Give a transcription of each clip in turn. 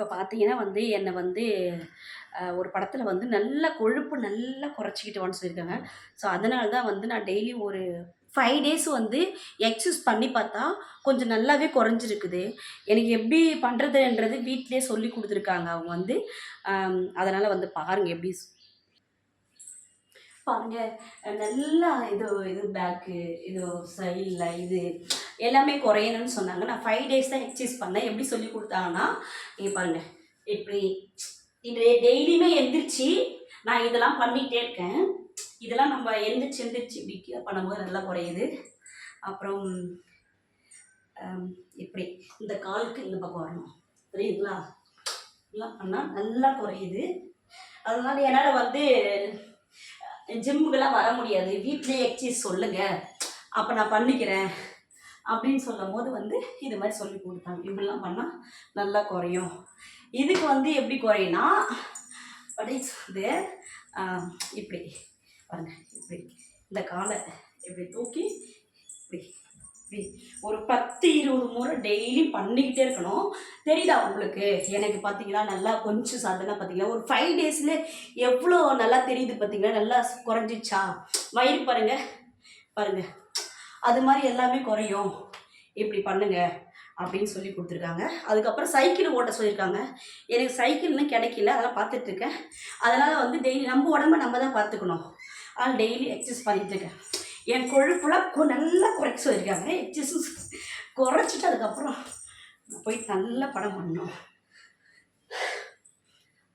இப்போ பார்த்தீங்கன்னா வந்து என்னை வந்து ஒரு படத்தில் வந்து நல்ல கொழுப்பு நல்லா குறைச்சிக்கிட்டு சொல்லியிருக்காங்க ஸோ அதனால தான் வந்து நான் டெய்லி ஒரு ஃபைவ் டேஸ் வந்து எக்ஸசைஸ் பண்ணி பார்த்தா கொஞ்சம் நல்லாவே குறைஞ்சிருக்குது. எனக்கு எப்படி பண்ணுறதுன்றது வீட்டிலே சொல்லி கொடுத்துருக்காங்க அவங்க வந்து. அதனால் வந்து பாருங்கள் எப்படி பாருங்க. நல்லா இது இது பேக்கு இது சைடில் இது எல்லாமே குறையணும்னு சொன்னாங்க. நான் ஃபைவ் டேஸ் தான் எக்ஸசைஸ் பண்ணேன். எப்படி சொல்லி கொடுத்தாங்கன்னா நீங்கள் பாருங்கள் இப்படி இது டெய்லியுமே எந்திரிச்சு நான் இதெல்லாம் பண்ணிகிட்டே இருக்கேன். இதெல்லாம் நம்ம எந்திரிச்சு எந்திரிச்சு இப்படி பண்ணும்போது நல்லா குறையுது. அப்புறம் இப்படி இந்த காலுக்கு இந்த பக்கம் வரணும். புரியுதுங்களா? இதெல்லாம் பண்ணால் நல்லா குறையுது. அதனால என்னால் வந்து ஜிம்முக்கெல்லாம் வர முடியாது. வீட்லேயே எக்ஸசைஸ் சொல்லுங்கள் அப்போ நான் பண்ணிக்கிறேன். அப்படின்னு சொல்லும் போது வந்து இது மாதிரி சொல்லி கொடுத்தாங்க. இப்படிலாம் பண்ணால் நல்லா குறையும். இதுக்கு வந்து எப்படி குறையும்னா அப்படி இது இப்படி. பாருங்க இப்படி. இந்த காலை இப்படி தூக்கி இப்படி. ஒரு பத்து இருபது முறை டெய்லி பண்ணிக்கிட்டே இருக்கணும். தெரியுதா உங்களுக்கு? எனக்கு பார்த்தீங்கன்னா நல்லா கொஞ்சம் சாதனை பார்த்தீங்கன்னா ஒரு ஃபைவ் டேஸில் எவ்வளோ நல்லா தெரியுது பார்த்தீங்கன்னா நல்லா குறைஞ்சிச்சா வயிறு பாருங்க பாருங்க. அது மாதிரி எல்லாமே குறையும். இப்படி பண்ணுங்க அப்படின்னு சொல்லி கொடுத்துருக்காங்க. அதுக்கப்புறம் சைக்கிள் ஓட்ட சொல்லியிருக்காங்க. எனக்கு சைக்கிள்னு கிடைக்கல அதெல்லாம் பார்த்துட்ருக்கேன் அதனால் வந்து டெய்லி நம்ம உடம்ப நம்ம தான் பார்த்துக்கணும். அதனால் டெய்லி எக்ஸசைஸ் பண்ணிகிட்ருக்கேன் இருக்கேன். என் கொழுப்புலாம் நல்லா குறைக்க சொல்லியிருக்காங்க. எக்ஸசைஸ் குறைச்சிட்டு அதுக்கப்புறம் நான் போய் நல்லா படம் பண்ணோம்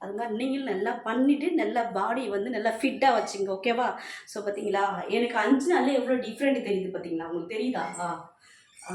அது மாதிரி நீங்களும் நல்லா பண்ணிவிட்டு நல்லா பாடி வந்து நல்லா ஃபிட்டாக வச்சுங்க ஓகேவா ஸோ பார்த்தீங்களா எனக்கு அஞ்சு நாளில் எவ்வளோ டிஃப்ரெண்ட் தெரியுது பார்த்தீங்களா உங்களுக்கு தெரியுதா? ஆ.